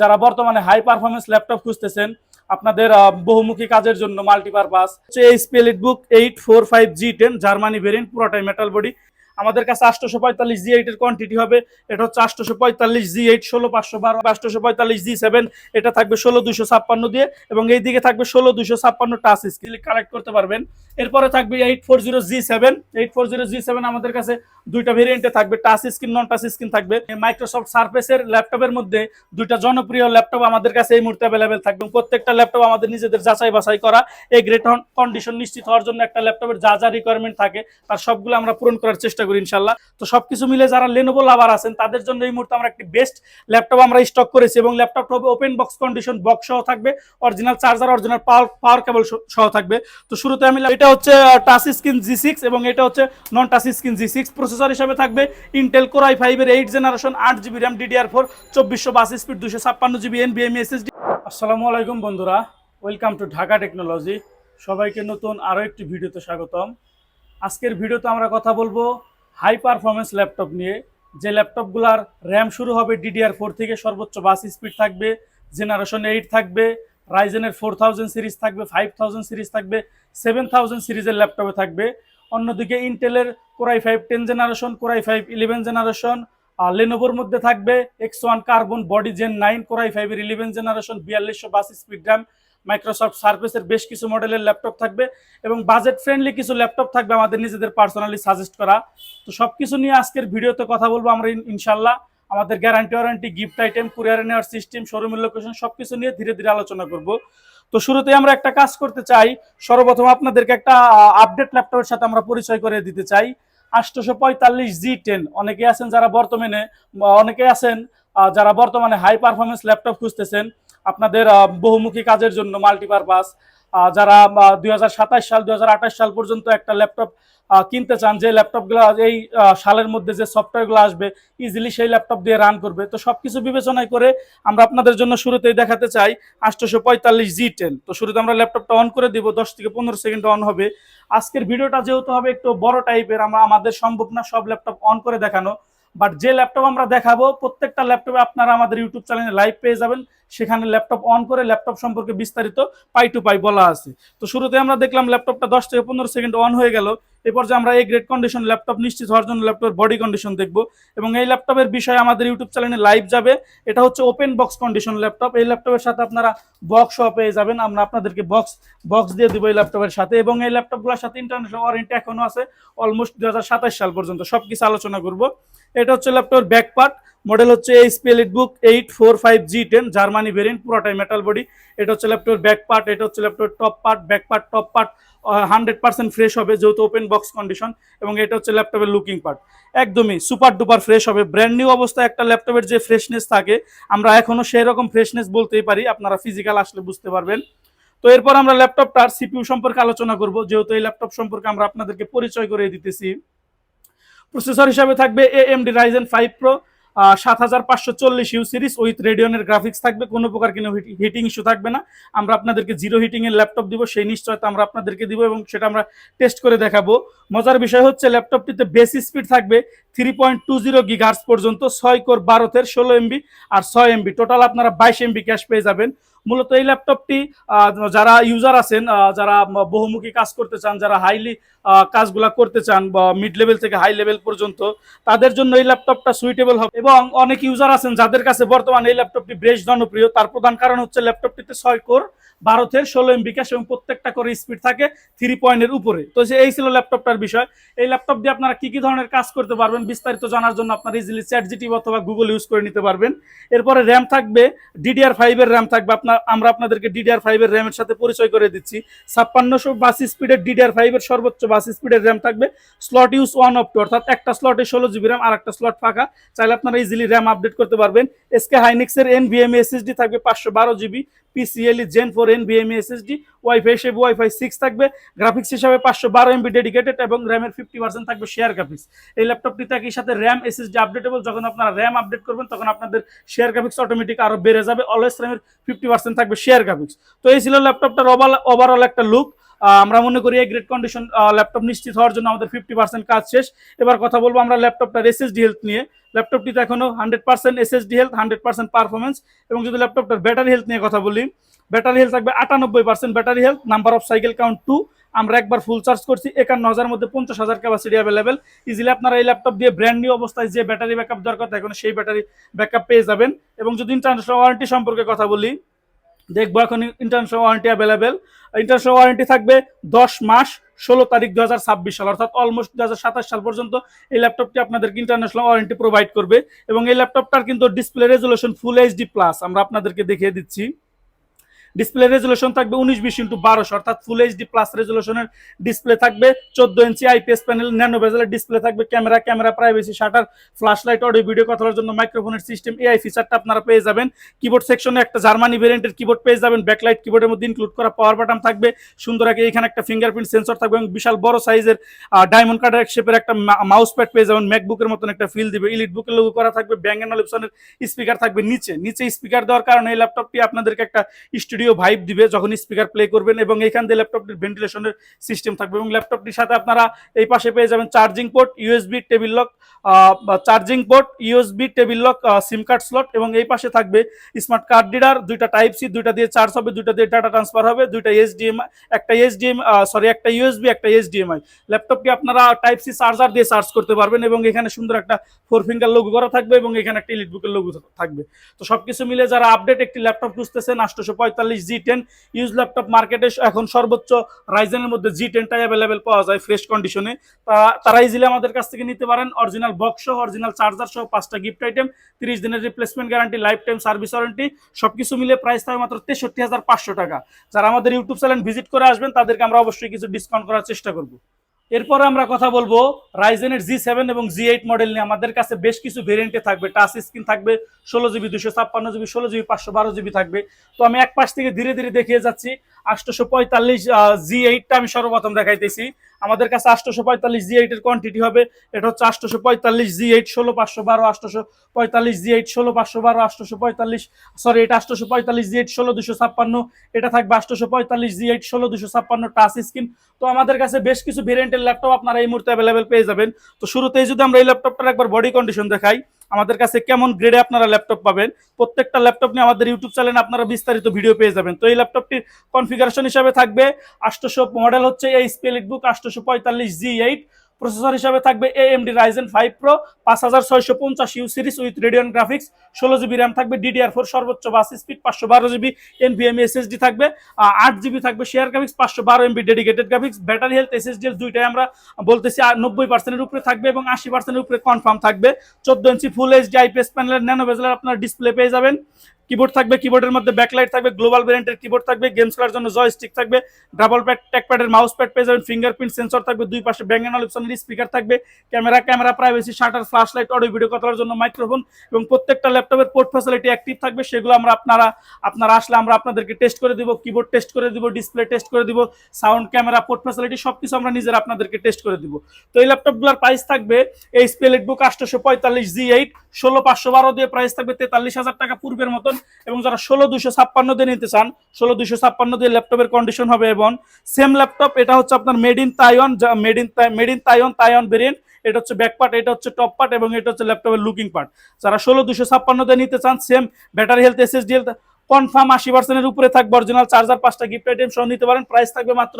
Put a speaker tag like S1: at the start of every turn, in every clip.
S1: যারা বর্তমানে high performance laptop খুঁজতেছেন, আপনাদের বহুমুখী কাজের জন্য মাল্টিপারপাস এই elite book eight four five G ten Germany variant পুরোটাই মেটাল বডি আমাদের কাছে আটশোশো পঁয়তাল্লিশ জি এইটের কোয়ান্টিটি হবে। এটা হচ্ছে আটশোশো পঁয়তাল্লিশ জি এইট ষোলো পাঁচশো বারো আটশোশো পঁয়তাল্লিশ জি সেভেন এটা থাকবে ষোলো দুশো ছাপ্পান্ন দিয়ে এবং এই দিকে থাকবে ষোলো দুশো ছাপ্পান্ন টাচ স্কিল কালেক্ট করতে পারবেন। এরপরে থাকবে eight four zero G seven eight four zero G seven আমাদের কাছে দুইটা ভেরিয়েন্টে থাকবে। Touch screen non touch screen থাকবে। মাইক্রোসফট সার্ফেসের ল্যাপটপের মধ্যে দুইটা জনপ্রিয় ল্যাপটপ আমাদের কাছে এই মুহূর্তে অ্যাভেলেবেল থাকবে। প্রত্যেকটা ল্যাপটপ আমাদের নিজেদের যাচাই বাছাই করা, এই গ্রেট কন্ডিশন নিশ্চিত হওয়ার জন্য একটা ল্যাপটপের যা যা রিকোয়ারমেন্ট থাকে, তার সবগুলো আমরা পূরণ করার চেষ্টা করি ইনশাল্লাহ। তো সবকিছু মিলে যারা লেনোভো লাভার আছেন, তাদের জন্য এই মুহূর্তে আমরা একটি বেস্ট ল্যাপটপ আমরা স্টক করেছি এবং ল্যাপটপটা হবে ওপেন বক্স কন্ডিশন বক্স সহ থাকবে original charger original power power cable সহ থাকবে। তো শুরুতে আমি এটা হচ্ছে টাচ স্ক্রিন জি সিক্স এবং এটা হচ্ছে non touch screen G six processor হিসাবে থাকবে ইন্টেল কোরাই ফাইভের এইট জেনারেশন আট জিবি র্যাম ডিডিআর ফোর চব্বিশশো বাস স্পিড দুশো ছাপ্পান্ন জিবি এন বিএম এসএসডি আসসালামু আলাইকুম বন্ধুরা ওয়েলকাম টু ঢাকা টেকনোলজি সবাইকে নতুন আরও একটি ভিডিওতে স্বাগতম। আজকের ভিডিওতে আমরা কথা বলব হাই পারফরমেন্স ল্যাপটপ নিয়ে। যে ল্যাপটপগুলার র্যাম শুরু হবে ডিডিআর ফোর থেকে, সর্বোচ্চ বাস স্পিড থাকবে, জেনারেশন এইট থাকবে, রাইজেনের ফোর থাউজেন্ড সিরিজ থাকবে ফাইভ থাউজেন্ড সিরিজ থাকবে সেভেন থাউজেন্ড সিরিজের ল্যাপটপে থাকবে। অন্যদিকে ইন্টেলের core i five ten generation core i five eleven generation আর লেনোভোর মধ্যে থাকবে X one carbon body gen nine core i ফাইভের ইলেভেন জেনারেশন বিয়াল্লিশশো বাস স্পিড র্যাম মাইক্রোসফট সার্ফেসের বেশ কিছু মডেলের ল্যাপটপ থাকবে এবং বাজেট ফ্রেন্ডলি কিছু ল্যাপটপ থাকবে আমাদের নিজেদের পার্সোনালি সাজেস্ট করা। তো সব কিছু নিয়ে আজকের ভিডিওতে কথা বলব আমরা ইনশাল্লাহ আমাদের গ্যারান্টি ওয়ারেন্টি গিফট আইটেম কুরিয়ারে নেওয়ার সিস্টেম শোরুমের লোকেশন সব কিছু নিয়ে ধীরে ধীরে আলোচনা করব। তো শুরুতে আমরা একটা কাজ করতে চাই। সর্বপ্রথম আপনাদেরকে একটা আপডেট ল্যাপটপের সাথে আমরা পরিচয় করে দিতে চাই। আটশোশো পঁয়তাল্লিশ জি টেন অনেকে আছেন যারা বর্তমানে অনেকে আছেন যারা বর্তমানে হাই পারফরমেন্স ল্যাপটপ খুঁজতেছেন। আপনাদের বহুমুখী কাজের জন্য মাল্টিপারপাস যারা দু হাজার সাতাশ সাল, দুই সাল পর্যন্ত একটা ল্যাপটপ কিনতে চান, যে ল্যাপটপগুলো এই সালের মধ্যে যে সফটওয়্যারগুলো আসবে ইজিলি সেই ল্যাপটপ দিয়ে রান করবে। তো সবকিছু বিবেচনায় করে আমরা আপনাদের জন্য শুরুতেই দেখাতে চাই আটশোশো পঁয়তাল্লিশ জি টেন তো শুরুতে আমরা ল্যাপটপটা অন করে দিব, দশ থেকে পনেরো সেকেন্ড অন হবে। আজকের ভিডিওটা যেহেতু হবে একটু বড় টাইপের আমরা, আমাদের সম্ভব না সব ল্যাপটপ অন করে দেখানো। বাট যে ল্যাপটপ আমরা দেখাবো, প্রত্যেকটা ল্যাপটপে আপনারা আমাদের ইউটিউব চ্যানেলে লাইভ পেয়ে যাবেন। সেখানে ল্যাপটপ অন করে ল্যাপটপ সম্পর্কে বিস্তারিত পাই টু পাই বলা আছে। তো শুরুতে আমরা দেখলাম ল্যাপটপটা দশ থেকে পনেরো সেকেন্ড অন হয়ে গেল। এরপর যে আমরা এই গ্রেড কন্ডিশন ল্যাপটপ নিশ্চিত হওয়ার জন্য ল্যাপটপের বডি কন্ডিশন দেখব। এবং এই ল্যাপটপের বিষয়ে আমাদের ইউটিউব চ্যানেলে লাইভ যাবে। এটা হচ্ছে ওপেন বক্স কন্ডিশন ল্যাপটপ এই ল্যাপটপের সাথে আপনারা বক্স পেয়ে যাবেন। আমরা আপনাদেরকে বক্স বক্স দিয়ে দেবো এই ল্যাপটপের সাথে। এবং এই ল্যাপটপগুলোর সাথে ইন্টারন্যাশনাল ওয়ারেন্টি এখনও আছে। অলমোস্ট দু সাল পর্যন্ত। সব কিছু আলোচনা করব। এটা হচ্ছে ল্যাপটপের ব্যাক পার্ট মডেল হচ্ছে HP book eight four five G ten Germany variant পুরোটাই মেটাল বডি এটা হচ্ছে ল্যাপটপের ব্যাক পার্ট এটা হচ্ছে ল্যাপটপের top part back part top part hundred percent fresh হবে যেহেতু ওপেন বক্স কন্ডিশন এবং এটা হচ্ছে ল্যাপটপের লুকিং পার্ট একদমই সুপার ডুপার ফ্রেশ হবে। ব্র্যান্ড নিউ অবস্থায় একটা ল্যাপটপের যে ফ্রেশনেস থাকে, আমরা এখনও সেই রকম ফ্রেশনেস বলতেই পারি, আপনারা ফিজিক্যাল আসলে বুঝতে পারবেন। তো এরপর আমরা ল্যাপটপটার সিপিইউ সম্পর্কে আলোচনা করব, যেহেতু এই ল্যাপটপ সম্পর্কে আমরা আপনাদেরকে পরিচয় করে দিতেছি। প্রসেসর হিসাবে থাকবে এএমডি রাইজেন ফাইভ প্রো সাত হাজার পাঁচশো চল্লিশ ইউ সিরিজ উইথ রেডিয়নের গ্রাফিক্স থাকবে, কোনো প্রকার কোনো হিটিং ইস্যু থাকবে না। আমরা আপনাদেরকে জিরো হিটিংয়ের ল্যাপটপ দিব, সেই নিশ্চয়তা আমরা আপনাদেরকে দিব এবং সেটা আমরা টেস্ট করে দেখাবো। মজার বিষয় হচ্ছে ল্যাপটপটিতে বেসি স্পিড থাকবে three point two zero gigahertz পর্যন্ত, ছয় কোর বারোতের ষোলো এমবি আর ছয় এমবি টোটাল আপনারা বাইশ এমবি ক্যাশ পেয়ে যাবেন। মূলত এই ল্যাপটপটি যারা ইউজার আছেন যারা বহুমুখী কাজ করতে চান, যারা হাইলি কাজগুলা করতে চান বা মিড লেভেল থেকে হাই লেভেল পর্যন্ত, তাদের জন্য এই ল্যাপটপটা সুইটেবল হবে। এবং অনেক ইউজার আছেন যাদের কাছে বর্তমানে এই ল্যাপটপটি বেশ জনপ্রিয়। তার প্রধান কারণ হচ্ছে ল্যাপটপটিতে ছয় কোর ভারতের ষোলো এমবি বিকাশ এবং প্রত্যেকটা করে স্পিড থাকে থ্রি পয়েন্টের উপরে। তো এই ছিল ল্যাপটপটার বিষয়। এই ল্যাপটপ দিয়ে আপনারা কি কি ধরনের কাজ করতে পারবেন বিস্তারিত জানার জন্য আপনারা ইজিলি চ্যাট জিটি অথবা গুগল ইউজ করে নিতে পারবেন। এরপরে র্যাম থাকবে ডিডিআর ফাইভের র্যাম থাকবে, আপনার আমরা আপনাদেরকে ডিডিআর ফাইভের র্যামের সাথে পরিচয় করে দিচ্ছি। ছাপ্পান্নশো বাস স্পিডের ডিডিআর ফাইভের সর্বোচ্চ বাস স্পিডের র্যাম থাকবে। Slot use one of two অর্থাৎ একটা স্লটে ষোলো জিবি র্যাম আর একটা স্লট ফাঁকা। চাইলে আপনারা ইজিলি র্যাম আপডেট করতে পারবেন। এসকে হাইনিক্সের এন ভিএমএ এসএসডি থাকবে পাঁচশো বারো GB PCIe gen four NVMe SSD WiFi হিসেবে ওয়াইফাই সিক্স থাকবে গ্রাফিক্স হিসাবে পাঁচশো বারো এমবি ডেডিকেটেড এবং র্যামের ফিফটি পার্সেন্ট থাকবে শেয়ার গ্রাফিক্স এই ল্যাপটপটিতে একই সাথে র্যাম এসএসডি আপডেটেবল যখন আপনারা র্যাম আপডেট করবেন, তখন আপনাদের শেয়ার গ্রাফিক্স অটোমেটিক আরও বেড়ে যাবে অলওয়েজ র্যামের ফিফটি পার্সেন্ট থাকবে শেয়ার গ্রাফিক্স তো এই ছিল ল্যাপটপটার ওভারঅল একটা লুক আমরা মনে করি এই গ্রেড কন্ডিশন ল্যাপটপ নিশ্চিত হওয়ার জন্য আমাদের ফিফটি পার্সেন্ট কাজ শেষ। এবার কথা বলব আমরা ল্যাপটপটার এসএসডি হেলথ নিয়ে। ল্যাপটপটিতে এখনও hundred percent SSD health hundred percent performance এবং যদি ল্যাপটপটার ব্যাটারি হেলথ নিয়ে কথা বলি ব্যাটারি হেলথ থাকবে আটানব্বই percent battery health number of cycle count two আমরা একবার ফুল চার্জ করছি, একান্ন হাজার মধ্যে পঞ্চাশ হাজার ক্যাপাসিটি অ্যাভেলেবেল ইজিলি আপনারা এই ল্যাপটপ দিয়ে ব্র্যান্ড নিউ অবস্থায় যে ব্যাটারি ব্যাকআপ দরকার, এখন সেই ব্যাটারি ব্যাকআপ পেয়ে যাবেন। এবং যদি ইন্টারন্যাশনাল ওয়ারেন্টি সম্পর্কে কথা বলি, দেখব এখন international warranty available international warranty থাকবে দশ মাস, ষোলো তারিখ দু হাজার ছাব্বিশ সাল, অর্থাৎ অলমোস্ট দু হাজার সাতাশ সাল পর্যন্ত এই ল্যাপটপটি আপনাদেরকে ইন্টারন্যাশনাল ওয়ারেন্টি প্রোভাইড করবে। এবং এই ল্যাপটপটার কিন্তু display resolution full HD plus আমরা আপনাদেরকে দেখিয়ে দিচ্ছি। ডিসপ্লে রেজুলেশন থাকবে উনিশ বিশ ইন্টু বারোশো, অর্থাৎ ফুল এইচডি প্লাস রেজুলেশনের ডিসপ্লে থাকবে চোদ্দ ইঞ্চি আইপিএস প্যানেল ন্যানো বেজেলের ডিসপ্লে থাকবে camera camera privacy shutter flash light audio video কথা বলার জন্য মাইক্রোফোনের সিস্টেম এআই ফিচারটা আপনারা পেয়ে যাবেন। কিবোর্ড সেকশনে একটা জার্মানি ভেরিয়েন্টের কিবোর্ড পেয়ে যাবেন ব্যাকলাইট কিবোর্ডের মধ্যে ইনক্লুড করা পাওয়ার বাটন থাকবে। সুন্দর আগে এখানে একটা ফিঙ্গারপ্রিন্ট সেন্সর থাকবে এবং বিশাল বড় সাইজের ডায়মন্ড কাটার শেপের একটা মাউস প্যাড পেয়ে যাবেন। ম্যাকবুকের মতন একটা ফিল দিবে। ইলিট বুকের লোগো করা থাকবে। ব্যাঙ্গ অ্যান্ড অলিপসনের স্পিকার থাকবে নিচে। নিচে স্পিকার দেওয়ার কারণে এই ল্যাপটপটি আপনাদেরকে একটা স্টুডিও ভাইব দিবে, যখন স্পিকার প্লে করবেন এবং এখান দিয়ে ল্যাপটপটির ভেন্টিলেশনের সিস্টেম থাকবে এবং ল্যাপটপটির সাথে আপনারা এই পাশে পেয়ে যাবেন charging port USB table lock charging port USB table lock SIM card slot এবং এই পাশে থাকবে স্মার্ট কার্ড রিডার দুইটা টাইপ সি দুইটা দিয়ে চার্জ হবে, দুইটা দিয়ে ডাটা ট্রান্সফার হবে, দুইটা এসডিএমআই একটা এসডিএম সরি একটা ইউএসবি একটা এসডিএমআই ল্যাপটপটি আপনারা টাইপ সি চার্জার দিয়ে চার্জ করতে পারবেন এবং এখানে সুন্দর একটা ফোর ফিঙ্গার লোগো করা থাকবে এবং এখানে একটা ইলিট বুকের লোগো থাকবে। তো সবকিছু মিলে যারা আপডেট একটি ল্যাপটপ খুঁজতেছেন, আটশোশো পঁয়তাল্লিশ জি টেন ইউজ ল্যাপটপ মার্কেটে এখন সর্বোচ্চ রাইজেনের মধ্যে জি টেনটাই অ্যাভেলেবেল পাওয়া যায় ফ্রেশ কন্ডিশনে তারা ইজিলি আমাদের কাছ থেকে নিতে পারেন। অরিজিনাল বক্স সহ অরিজিনাল চার্জার সহ পাঁচটা গিফট আইটেম তিরিশ দিনের replacement guarantee life time service warranty সবকিছু মিলে প্রাইস থাকবে মাত্র তেষট্টি টাকা। যারা আমাদের ইউটিউব চ্যানেল ভিজিট করে আসবেন, তাদেরকে আমরা অবশ্যই কিছু ডিসকাউন্ট করার চেষ্টা করব। এরপরে আমরা কথা বলব রাইজেনের জি সেভেন এবং জি এইট মডেল নিয়ে। আমাদের কাছে বেশ কিছু ভেরিয়েন্টে থাকবে। টাচ স্ক্রিন থাকবে, ষোলো জিবি দুশো ছাপ্পান্ন জিবি ষোলো জিবি পাঁচশো বারো জিবি থাকবে। তো আমি এক পাশ থেকে ধীরে ধীরে দেখিয়ে যাচ্ছি। আটশোশো পঁয়তাল্লিশ জি এইটটা আমি সর্বপ্রথম দেখাইতেছি। আমাদের কাছে আটশোশো পঁয়তাল্লিশ জি এইটের কোয়ান্টিটি হবে। এটা হচ্ছে আটশোশো পঁয়তাল্লিশ জি এইট ষোলো পাঁচশো বারো আটশোশো পঁয়তাল্লিশ জি এইট ষোলো পাঁচশো বারো আটশোশো পঁয়তাল্লিশ সরি এটা আটশোশো পঁয়তাল্লিশ জি এইট ষোলো দুশো ছাপ্পান্ন। এটা থাকবে আটশোশো পঁয়তাল্লিশ জি এইট ষোলো দুশো ছাপ্পান্ন টাচ স্ক্রিন তো আমাদের কাছে বেশ কিছু ভেরিয়েন্টের ল্যাপটপ আপনারা এই মুহূর্তে অ্যাভেলেবেল পেয়ে যাবেন। তো শুরুতেই যদি আমরা এই ল্যাপটপটার একবার বডি কন্ডিশন দেখাই আমাদের কাছে কেমন গ্রেডে আপনারা ল্যাপটপ পাবেন, প্রত্যেকটা ল্যাপটপ নিয়ে আমাদের ইউটিউব চ্যানেলে আপনারা বিস্তারিত ভিডিও পেয়ে যাবেন। তো এই ল্যাপটপটির কনফিগারেশন হিসাবে থাকবে আটশোশো মডেল হচ্ছে এই স্পেলিট বুক আটশোশো পঁয়তাল্লিশ জি এইট প্রসেসর হিসাবে থাকবে এএমডি রাইজেন ফাইভ প্রো পাঁচ হাজার ছয়শো পঞ্চাশ U series with Radeon graphics ষোলো জিবি র্যাম থাকবে ডিডিআর ফোর সর্বোচ্চ বাস স্পিড পাঁচশো বারো জিবি এনভিএম এসএসডি থাকবে আট জিবি থাকবে শেয়ার গ্রাফিক্স পাঁচশো বারো MB dedicated graphics battery health SSD দুইটাই আমরা বলতেছি নব্বই পার্সেন্টের উপরে থাকবে এবং আশি পার্সেন্টের উপরে কনফার্ম থাকবে। চোদ্দ inch full H HD IPS প্যানেলের ন্যানো বেজেলের আপনার ডিসপ্লে পেয়ে যাবেন। কিবোর্ড থাকবে কিবোর্ডের মধ্যে ব্যাকলাইট থাকবে গ্লোবাল ভেরিয়েন্টের কিবোর্ড থাকবে গেমস খেলার জন্য জয়স্টিক থাকবে ডাবল প্যাড ট্যাক প্যাডের মাউস প্যাড পেয়ে যাবেন ফিঙ্গারপ্রিন্ট সেন্সর থাকবে, দুই পাশে ব্যাঙ্গেন অলিপসনের স্পিকার থাকবে camera camera privacy shutter flash light audio video কথার জন্য মাইক্রোফোন এবং প্রত্যেকটা ল্যাপটপের পোর্ট ফ্যাসিলিটি অ্যাক্টিভ থাকবে, সেগুলো আমরা আপনারা আপনারা আসলে আমরা আপনাদেরকে টেস্ট করে দিব কিবোর্ড টেস্ট করে দিব ডিসপ্লে টেস্ট করে দিব সাউন্ড ক্যামেরা পোর্ট ফ্যাসিলিটি সব কিছু আমরা নিজেরা আপনাদেরকে টেস্ট করে দিব। তো এই ল্যাপটপগুলোর প্রাইস থাকবে এই বুক আটশোশো পঁয়তাল্লিশ জি এইট ষোলো পাঁচশো বারো দিয়ে প্রাইস থাকবে তেতাল্লিশ হাজার টাকা পূর্বের মতন। এবং যারা ষোলো দুশো ছাপ্পান্ন দিয়ে নিতে চান, ষোলো দুশো ছাপ্পান্ন দিয়ে ল্যাপটপের কন্ডিশন হবে এবং সেম ল্যাপটপ এটা হচ্ছে আপনার made in Taiwan made in made in Taiwan Taiwan variant এটা হচ্ছে ব্যাক পার্ট এটা হচ্ছে টপ পার্ট এবং এটা হচ্ছে ল্যাপটপের লুকিং পার্ট যারা ষোলো দুশো ছাপ্পান্ন দিয়ে নিতে চান same battery health SSD health confirm আশি পার্সেন্টের উপরে থাকবে অরিজিনাল চার্জার পাঁচটা গিফট আইটেম সহ নিতে পারেন। প্রাইস থাকবে মাত্র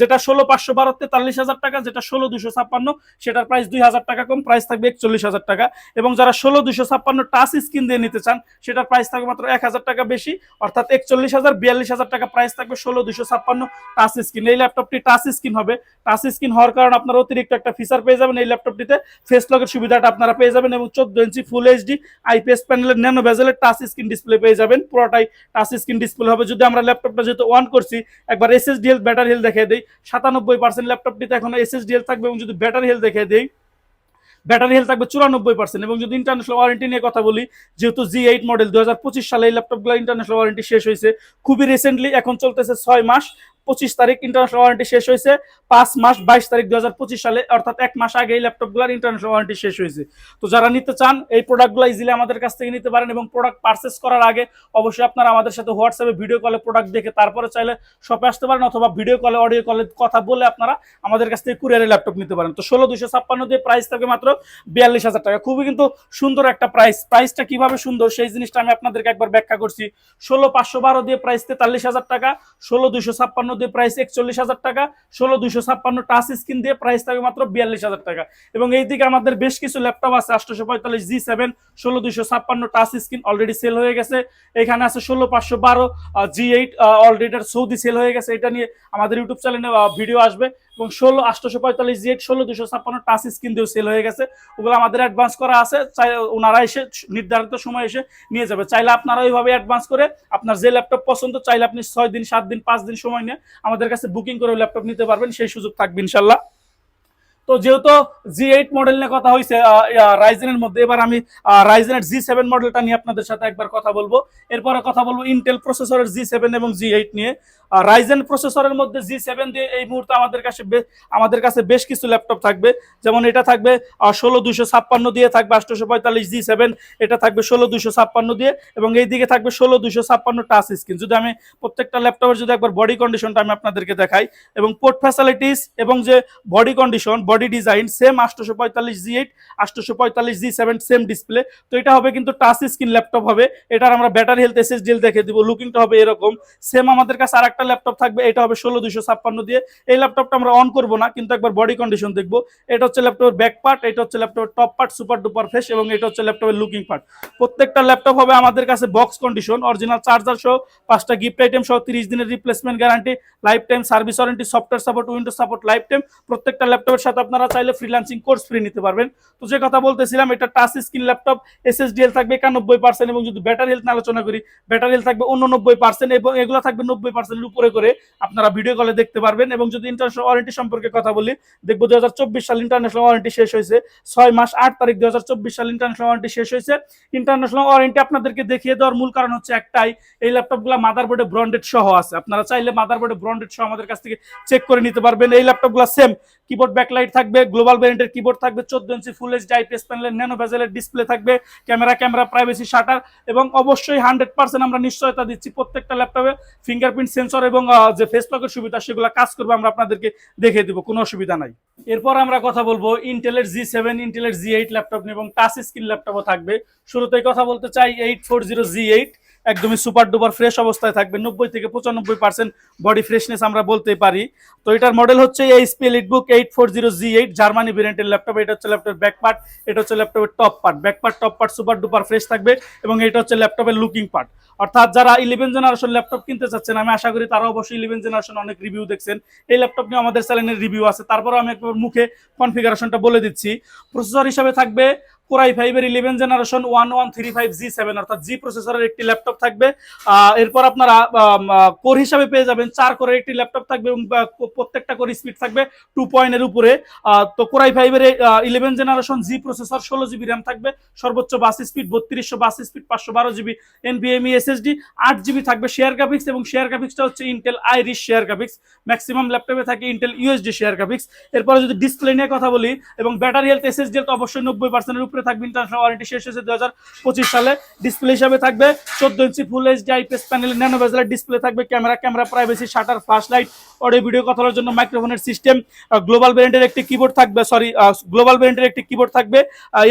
S1: যেটা ষোলো পাঁচশো বারো তেতাল্লিশ হাজার টাকা, যেটা ষোলো দুশো ছাপ্পান্ন, সেটার প্রাইস দুই হাজার টাকা কম প্রাইস থাকবে একচল্লিশ হাজার টাকা। এবং যারা ষোলো দুশো ছাপ্পান্ন টাচ স্ক্রিন দিয়ে নিতে চান, সেটার প্রাইস থাকবে মাত্র এক হাজার টাকা বেশি, অর্থাৎ একচল্লিশ হাজার, বিয়াল্লিশ হাজার টাকা প্রাইস থাকবে ষোলো দুশো ছাপ্পান্ন টাচ স্ক্রিন এই ল্যাপটপটি টাচ স্ক্রিন হবে। টাচ স্ক্রিন হওয়ার কারণে আপনারা অতিরিক্ত একটা ফিচার পেয়ে যাবেন এই ল্যাপটপটিতে ফেস লকের সুবিধাটা আপনারা পেয়ে যাবেন এবং চোদ্দ ইঞ্চি ফুল এইচডি আইপিএস প্যানেলের ন্যানো ভেজেলের টাচ স্ক্রিন ডিসপ্লে পেয়ে যাবেন। পুরোটাই টাচ স্ক্রিন ডিসপ্লে হবে। যদি আমরা ল্যাপটপটা যেহেতু অন করছি, একবার এসএসডি হেলথ ব্যাটারি হেলথ দেখে দিই। সাতানব্বই পার্সেন্ট ল্যাপটপটিতে এখন এসএসডিএল হেলথ থাকবে এবং যদি ব্যাটারি হেলথ দেখে দিই ব্যাটারি হেল থাকবে চুরানব্বই পার্সেন্ট এবং যদি ইন্টারন্যাশনাল ওয়ারেন্টি নিয়ে কথা বলি, যেহেতু জি এইট মডেল দু হাজার পঁচিশ সালে এই ল্যাপটপগুলো ইন্টারন্যাশনাল ওয়ারেন্টি শেষ হয়েছে। খুবই রিসেন্টলি এখন চলতেছে ছয় মাস। পঁচিশ তারিখ ইন্টারন্যাশনাল ওয়ারেন্টি শেষ হয়েছে, পাঁচ মাস বাইশ তারিখ দুই হাজার পঁচিশ সালে, অর্থাৎ এক মাস আগে এই ল্যাপটপগুলোর ইন্টারন্যাশনাল ওয়ারেন্টি শেষ হয়েছে। তো যারা নিতে চান, এই প্রোডাক্টগুলো ইজিলি আমাদের কাছ থেকে নিতে পারেন এবং প্রোডাক্ট পারচেস করার আগে অবশ্যই আপনারা আমাদের সাথে হোয়াটসঅ্যাপে ভিডিও কলে প্রোডাক্ট দেখে তারপরে চাইলে শপে আসতে পারেন অথবা ভিডিও কলে অডিও কলে কথা বলে আপনারা আমাদের কাছ থেকে কুরিয়ারে ল্যাপটপ নিতে পারেন। তো ষোলো দুশো ছাপ্পান্ন দিয়ে প্রাইস থাকে মাত্র বিয়াল্লিশ হাজার টাকা। খুবই কিন্তু সুন্দর একটা প্রাইস প্রাইসটা কীভাবে সুন্দর, সেই জিনিসটা আমি আপনাদেরকে একবার ব্যাখ্যা করছি। ষোলো পাঁচশো বারো দিয়ে প্রাইস তেতাল্লিশ হাজার টাকা, ষোলো দুশো ছাপ্পান্ন দিয়ে প্রাইস একচল্লিশ হাজার টাকা, ষোলো দুশো ছাপ্পান্ন টাচ স্ক্রিন দিয়ে প্রাইস থাকবে মাত্র বিয়াল্লিশ হাজার টাকা। এবং এই দিকে আমাদের বেশ কিছু ল্যাপটপ আছে, আটশোশো পঁয়তাল্লিশ জি সেভেন ষোলো দুশো ছাপ্পান্ন টাচ স্ক্রিন অলরেডি সেল হয়ে গেছে। এখানে আছে ষোলো পাঁচশো বারো জি এইট অলরেডি সৌদি সেল হয়ে গেছে। এটা নিয়ে আমাদের ইউটিউব চ্যানেলে ভিডিও আসবে। এবং ষোলো আটশোশো পঁয়তাল্লিশ জেড ষোলো দুশো ছাপ্পান্ন টাচ স্ক্রিন দিয়েও সেল হয়ে গেছে। ওগুলো আমাদের অ্যাডভান্স করা আছে। চাই ওনারা এসে নির্ধারিত সময় এসে নিয়ে যাবে। চাইলে আপনারা ওইভাবে অ্যাডভান্স করে আপনার যে ল্যাপটপ পছন্দ, চাইলে আপনি ছয় দিন, সাত দিন, পাঁচ দিন সময় নিয়ে আমাদের কাছে বুকিং করে ল্যাপটপ নিতে পারবেন। সেই সুযোগ থাকবে ইনশাল্লাহ। তো যেহেতু জি এইট মডেল নিয়ে কথা হয়েছে রাইজেনের মধ্যে, এবার আমি রাইজেনের জি সেভেন মডেলটা নিয়ে আপনাদের সাথে একবার কথা বলব। এরপরে কথা বলব ইন্টেল প্রসেসরের জি সেভেন এবং জি এইট নিয়ে। রাইজেন প্রসেসরের মধ্যে জি সেভেন দিয়ে এই মুহূর্তে আমাদের কাছে আমাদের কাছে বেশ কিছু ল্যাপটপ থাকবে। যেমন এটা থাকবে ষোলো দুশো ছাপ্পান্ন দিয়ে থাকবে আটশোশো পঁয়তাল্লিশ জি সেভেন এটা থাকবে ষোলো দুশো ছাপ্পান্ন দিয়ে এবং এই দিকে থাকবে ষোলো দুশো ছাপ্পান্ন টাচ স্ক্রিন যদি আমি প্রত্যেকটা ল্যাপটপের যদি একবার বডি কন্ডিশনটা আমি আপনাদেরকে দেখাই এবং পোর্ট ফ্যাসিলিটিস এবং যে body condition body design same আটশোশো পঁয়তাল্লিশ জি এইট আটশোশো পঁয়তাল্লিশ জি সেভেন সেম ডিসপ্লে তো এটা হবে কিন্তু টাচ স্ক্রিন ল্যাপটপ হবে। এটার আমরা ব্যাটারি হেলথ এস এস ডিল দেখে দিব লুকিংটা হবে এরকম। সেম আমাদের কাছে আর একটা ল্যাপটপ থাকবে, এটা হবে ষোলো দুশো ছাপ্পান্ন দিয়ে। এই ল্যাপটপটা আমরা অন করব না, কিন্তু একবার বডি কন্ডিশন দেখব। এটা হচ্ছে ল্যাপটপের ব্যাক পার্ট এটা হচ্ছে ল্যাপটপের top part super duper fresh এবং এটা হচ্ছে ল্যাপটপের লুকিং পার্ট প্রত্যেকটা ল্যাপটপ হবে আমাদের কাছে বক্স কন্ডিশন অরিজিনাল চার্জার সহ, পাঁচটা গিফট আইটেম সহ, তিরিশ দিনের replacement guarantee life time service warranty software support Windows support life time প্রত্যেকটা ল্যাপটপের সাথে আপনারা চাইলে ফ্রিল্যান্সিং কোর্স ফ্রি নিতে পারবেন। তো যে কথা বলতেছিলাম, এটা টাচ স্ক্রিন ল্যাপটপ এসএসডিএল থাকবে একানব্বই পার্সেন্ট এবং যদি ব্যাটারি হেলথ আলোচনা করি ব্যাটারি হেলথ থাকবে উননব্বই পার্সেন্ট এবং এগুলো থাকবে নব্বই পার্সেন্টের উপরে করে আপনারা ভিডিও কলে দেখতে পারবেন এবং যদি ইন্টারন্যাশনাল ওয়ারেন্টি সম্পর্কে কথা বলি, দেখব দুই হাজার চব্বিশ সাল ইন্টারন্যাশনাল ওয়ারেন্টি শেষ হয়েছে। ছয় মাস আট তারিখ দু হাজার চব্বিশ সাল ইন্টারন্যাশনাল ওয়ারেন্টি শেষ হয়েছে। ইন্টারন্যাশনাল ওয়ারেন্টি আপনাদেরকে দেখিয়ে দেওয়ার মূল কারণ হচ্ছে একটাই, এই ল্যাপটপগুলো মাদারবোর্ডে ব্রন্ডেড সহ আছে। আপনারা চাইলে মাদারবোর্ডে ব্রন্ডেড সহ আমাদের কাছ থেকে চেক করে নিতে পারবেন। এই ল্যাপটপগুলো সেম কিবোর্ড ব্যাকলাইট থাকবে, গ্লোবাল ব্র্যান্ডের কিবোর্ড থাকবে, চোদ্দ ইঞ্চি ফুল এইচডি আইপিএস প্যানেলের ন্যানো ভেজেলের ডিসপ্লে থাকবে ক্যামেরা ক্যামেরা প্রাইভেসি শাটার এবং অবশ্যই হান্ড্রেড পার্সেন্ট আমরা নিশ্চয়তা দিচ্ছি প্রত্যেকটা ল্যাপটপে ফিঙ্গারপ্রিন্ট সেন্সর এবং যে ফেস সুবিধা সেগুলো কাজ করবে, আমরা আপনাদেরকে দেখিয়ে দিব, কোনো অসুবিধা নাই। এরপর আমরা কথা বলব ইন্টেলের জি সেভেন ইন্টেলের জি এইট ল্যাপটপ নিয়ে এবং টাচ স্ক্রিন ল্যাপটপও থাকবে। শুরুতেই কথা বলতে চাই eight four zero G eight একদমই সুপার ডুপার ফ্রেশ অবস্থায় থাকবে। নব্বই থেকে পঁচানব্বই পার্সেন্ট বডি ফ্রেশনেস আমরা বলতে পারি। তো এটার মডেল হচ্ছে HP EliteBook eight four zero G eight Germany ভেরিয়েন্টের ল্যাপটপ এটা হচ্ছে ল্যাপটপের ব্যাক পার্ট এটা হচ্ছে ল্যাপটপের top part back part top part super duper fresh থাকবে এবং এটা হচ্ছে ল্যাপটপের লুকিং পার্ট অর্থাৎ যারা ইলেভেন জেনারেশন ল্যাপটপ কিনতে চাচ্ছেন, আমি আশা করি তারা অবশ্যই ইলেভেন জেনারেশন অনেক রিভিউ দেখছেন। এই ল্যাপটপ নিয়ে আমাদের চ্যানেলের রিভিউ আছে। তারপরে আমি একবার মুখে কনফিগারেশনটা বলে দিচ্ছি। প্রসেসর হিসাবে থাকবে কোরাই ফাইভের eleven generation one one three five G seven অর্থাৎ জি প্রসেসরের একটি ল্যাপটপ থাকবে। এরপর আপনারা কোর হিসাবে পেয়ে যাবেন চার কোরের একটি ল্যাপটপ থাকবে এবং প্রত্যেকটা কোর স্পিড থাকবে টু পয়েন্টের উপরে। তো কোরাই ফাইভের ইলেভেন জেনারেশন জি প্রসেসর ষোলো জিবি র্যাম থাকবে, সর্বোচ্চ বাস স্পিড বত্রিশশো, বাস স্পিড পাঁচশো বারো জিবি এনভিএমই এসএসডি আট জিবি থাকবে শেয়ার গ্রাফিক্স এবং শেয়ার গ্রাফিক্সটা হচ্ছে Intel Iris share graphics maximum ল্যাপটপে থাকে ইন্টেল ইউএসডি শেয়ার গ্রাফিক্স এরপরে যদি ডিসপ্লে নিয়ে কথা বলি, এবং ব্যাটারি হেলথ এসএসডি তো অবশ্যই নব্বই পার্সেন্টের উপরে থাকবে ইন্টারন্যাশনাল ওয়ারেন্টি শেষ হয়েছে দু হাজার পঁচিশ সালে। ডিসপ্লে হিসাবে থাকবে চোদ্দ inch full HD IPS panel nano ভেজেলার display থাকবে camera camera privacy shutter flash light audio video কথা বলার জন্য মাইক্রোফোনের সিস্টেম গ্লোবাল ব্র্যান্ডের একটি কিবোর্ড থাকবে সরি গ্লোবাল ব্র্যান্ডের একটি কিবোর্ড থাকবে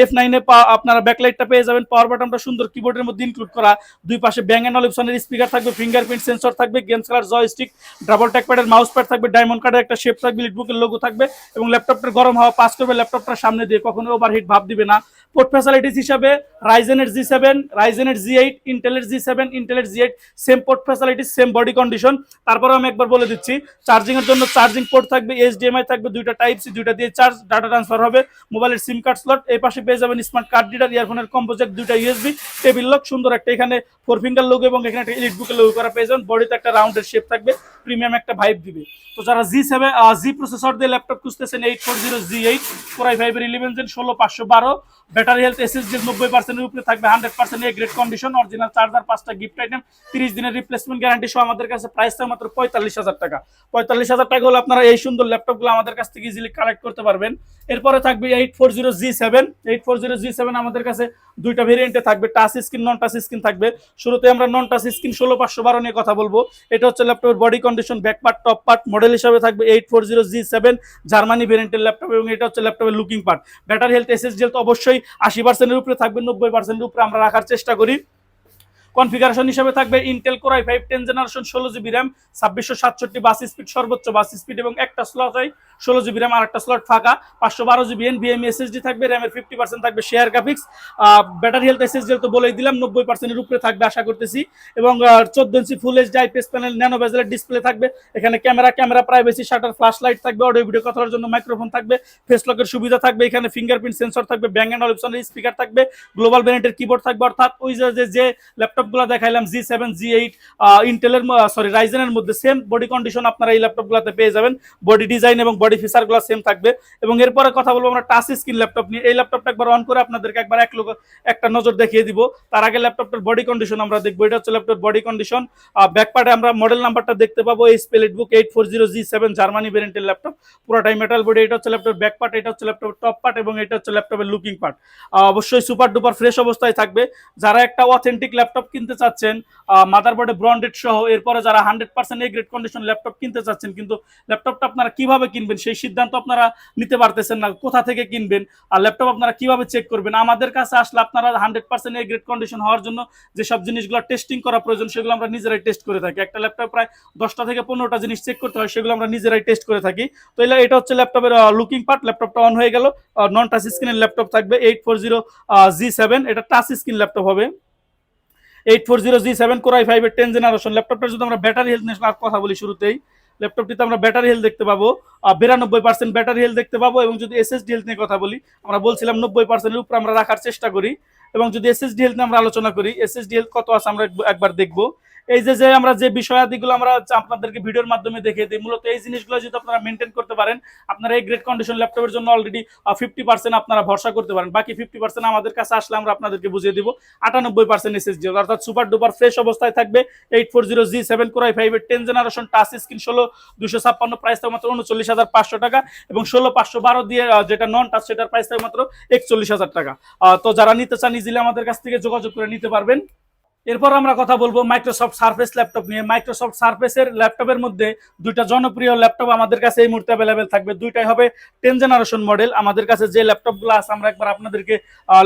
S1: এফ নাইনে আপনারা ব্যাকলাইটটা পেয়ে যাবেন পাওয়ার বাটনটা সুন্দর কিবোর্ডের মধ্যে ইনক্লুড করা, দুই পাশে ব্যাং অ্যান্ড অলিপসনের স্পিকার থাকবে ফিঙ্গারপ্রিন্ট সেন্সর থাকবে games colour joystick double track প্যাডের মাউস প্যাড থাকবে ডায়মন্ড কার্ডের একটা শেপ থাকবে লিটবুকের লোগো থাকবে, এবং ল্যাপটপটার গরম হাওয়া পাস করবে ল্যাপটপটার সামনে দিয়ে কখনো ওভারহিট ভাব দিবে না। পোর্ট ফ্যাসিলিটিস হিসাবে রাইজেনের জি সেভেন রাইজেনের জি এইট ইন্টেলের জি সেভেন ইন্টেলের G eight same port facilities same body condition তারপরে আমি একবার বলে দিচ্ছি চার্জিং এর জন্য চার্জিং পোর্ট থাকবে এইচডিএমআই থাকবে, দুইটা টাইপ সি দুইটা দিয়ে চার্জ ডাটা ট্রান্সফার হবে মোবাইলের সিম কার্ড স্লট এই পাশে পেয়ে যাবেন স্মার্ট কার্ড রিডার ইয়ারফোনের কম্পোজিট দুইটা ইউএসবি টেবিল লক সুন্দর একটা এখানে ফোর ফিঙ্গার লোগো এবং এখানে একটা এলিট বুকের লোগো করা পেয়ে যাবেন বডিতে একটা রাউন্ডের শেপ থাকবে প্রিমিয়াম একটা ভাইব দিবে। তো যারা জি সেভেন জি প্রসেসর দিয়ে ল্যাপটপ খুঁজতেছেন eight four zero G eight four i ফাইভের ইলেভেন জেন ষোলো পাঁচশো বারো ব্যাটারি হেলথ এসএসডি নব্বই পার্সেন্টের উপরে থাকবে hundred percent A grade condition original charger পাঁচটা গিফট আইটেম তিরিশ দিনের রিপ্লেসমেন্ট গ্যারান্টি সহ আমাদের কাছে প্রাইস থাকে মাত্র পঁয়তাল্লিশ হাজার টাকা। পঁয়তাল্লিশ হাজার টাকা হলে আপনারা এই সুন্দর ল্যাপটপগুলো আমাদের কাছ থেকে ইজিলি কালেক্ট করতে পারবেন। এরপরে থাকবে eight four zero G seven eight four zero G seven আমাদের কাছে দুইটা ভেরিয়েন্টে থাকবে touch screen non touch screen থাকবে। শুরুতে আমরা নন টাচ স্ক্রিন ষোলো পাঁচশো বারো নিয়ে কথা বলব। এটা হচ্ছে ল্যাপটপের body condition back part top part model হিসাবে থাকবে eight four zero G seven Germany ভেরিয়েন্টের ল্যাপটপ এবং এটা হচ্ছে ল্যাপটপের looking part battery health SSD health অবশ্যই আশি পার্সেন্টের উপরে থাকবে নব্বই পার্সেন্টের উপরে আমরা রাখার চেষ্টা করি। কনফিগারেশন হিসেবে থাকবে Intel core i five ten generation ষোলো জিবি র্যাম ছাব্বিশশো সাতষট্টি বাস স্পিড সর্বোচ্চ বাস স্পিড এবং একটা স্লট হয় ষোলো জিবি র্যাম আর একটা স্লট ফাঁকা, পাঁচশো বারো জিবি এন ভিএম এসএসডি থাকবে র্যামের ফিফটি পার্সেন্ট থাকবে share graphics battery health SSD তো বলেই দিলাম, নব্বই পার্সেন্টের উপরে থাকবে আশা করতেছি এবং চোদ্দ inch full HD IPS panel nano বেজেলের display থাকবে, এখানে camera camera privacy shutter flash light থাকবে অডিও ভিডিও কথার জন্য মাইক্রোফোন থাকবে ফেস লকের সুবিধা থাকবে, এখানে ফিঙ্গারপ্রিন্ট সেন্সর থাকবে ব্যাং অ্যান্ড অপশনের স্পিকার থাকবে গ্লোবাল ভ্যারিয়েন্টের কিবোর্ড থাকবে, অর্থাৎ ওই যে, যে- যে ল্যাপটপগুলো দেখাইলাম জি সেভেন জি এইট ইন্টেলের সরি রাইজেনের মধ্যে সেম বডি কন্ডিশন আপনারা এই ল্যাপটপগুলোতে পেয়ে যাবেন। বডি ডিজাইন এবং বডি ফিচারগুলো সেম থাকবে। এবং এরপরে কথা বলব আমরা টাচ স্ক্রিন ল্যাপটপ নিয়ে। এই ল্যাপটপটা একবার অন করে আপনাদেরকে একবার এক লোক একটা নজর দেখিয়ে দিব। তার আগে ল্যাপটপটার বডি কন্ডিশন আমরা দেখব। এটা হচ্ছে ল্যাপটপ বডি কন্ডিশন ব্যাক পার্টে আমরা মডেল নাম্বারটা দেখতে পাবো। এই elite book eight four zero G seven Germany ভেরিয়েন্টের ল্যাপটপ পুরোটাই মেটাল বডি এটা হচ্ছে ল্যাপটপ ব্যাক পার্ট এটা হচ্ছে টপ পার্ট এবং এটা হচ্ছে ল্যাপটপের লুকিং পার্ট অবশ্যই সুপার ডুপার ফ্রেশ অবস্থায় থাকবে। যারা একটা অথেন্টিক ল্যাপটপ কিনতে চাচ্ছেন মাদারবোর্ডে ব্রন্ডেড সহ, এরপরে যারা হান্ড্রেড পার্সেন্ট এই গ্রেড কন্ডিশন ল্যাপটপ কিনতে চাচ্ছেন, কিন্তু ল্যাপটপটা আপনারা কীভাবে কিনবেন সেই সিদ্ধান্ত আপনারা নিতে পারতেছেন না, কোথা থেকে কিনবেন, আর ল্যাপটপ আপনারা কীভাবে চেক করবেন, আমাদের কাছে আসলে আপনারা hundred percent A grade condition হওয়ার জন্য যেসব জিনিসগুলো টেস্টিং করা প্রয়োজন, সেগুলো আমরা নিজেরাই টেস্ট করে থাকি। একটা ল্যাপটপ প্রায় দশটা থেকে পনেরোটা জিনিস চেক করতে হয়, সেগুলো আমরা নিজেরাই টেস্ট করে থাকি। তো এটা হচ্ছে ল্যাপটপের লুকিং পার্ট ল্যাপটপটা অন হয়ে গেল নন টাচ স্ক্রিনের ল্যাপটপ থাকবে eight four zero G seven এটা টাচ স্ক্রিন ল্যাপটপ হবে। Eight four zero G seven core i ফাইভের টেন জেনারেশন ল্যাপটপটা যদি আমরা ব্যাটারি হেলথ নিয়ে কথা বলি শুরুতেই ল্যাপটপটিতে আমরা ব্যাটারি হেলথ দেখতে পাবো বিরানব্বই পার্সেন্ট ব্যাটারি হেলথ দেখতে পাবো এবং যদি এসএসডি হেলথ নিয়ে কথা বলি, আমরা বলছিলাম নব্বই পার্সেন্টের উপর আমরা রাখার চেষ্টা করি এবং যদি এসএসডি হেলথ নিয়ে আমরা আলোচনা করি এসএসডি হেলথ কত আছে আমরা একবার দেখব। এই যে যে আমরা যে বিষয়াদিগুলো আমরা আপনাদেরকে ভিডিওর মাধ্যমে দেখিয়ে দিই, মূলত এই জিনিসগুলো যদি আপনারা মেনটেন করতে পারেন, আপনারা এই গ্রেড কন্ডিশন ল্যাপটপের জন্য অলরেডি ফিফটি পার্সেন্ট আপনারা ভরসা করতে পারেন। বাকি ফিফটি পার্সেন্ট আমাদের কাছে আসলে আমরা আপনাদেরকে বুঝিয়ে দিব, আটানব্বই পার্সেন্ট এসএসডি অর্থাৎ সুপার ডুপার ফ্রেশ অবস্থায় থাকবে eight four zero G seven core i ফাইভের টেন জেনারেশন টাচ স্ক্রিন ষোলো দুশো ছাপ্পান্ন প্রাইস থাকে মাত্র উনচল্লিশ হাজার পাঁচশো টাকা এবং ষোলো পাঁচশো বারো দিয়ে যেটা নন টাচ সেটার প্রাইস থাকে মাত্র একচল্লিশ হাজার টাকা। তো যারা নিতে চান ইজিলি আমাদের কাছ থেকে যোগাযোগ করে নিতে পারবেন। এরপর আমরা কথা বলব মাইক্রোসফট সার্ফেস ল্যাপটপ নিয়ে। মাইক্রোসফট সার্ফেসের ল্যাপটপের মধ্যে দুইটা জনপ্রিয় ল্যাপটপ আমাদের কাছে এই মুহূর্তে অ্যাভেলেবেল থাকবে। দুইটাই হবে টেন জেনারেশন মডেল আমাদের কাছে যে ল্যাপটপগুলো আছে, আমরা একবার আপনাদেরকে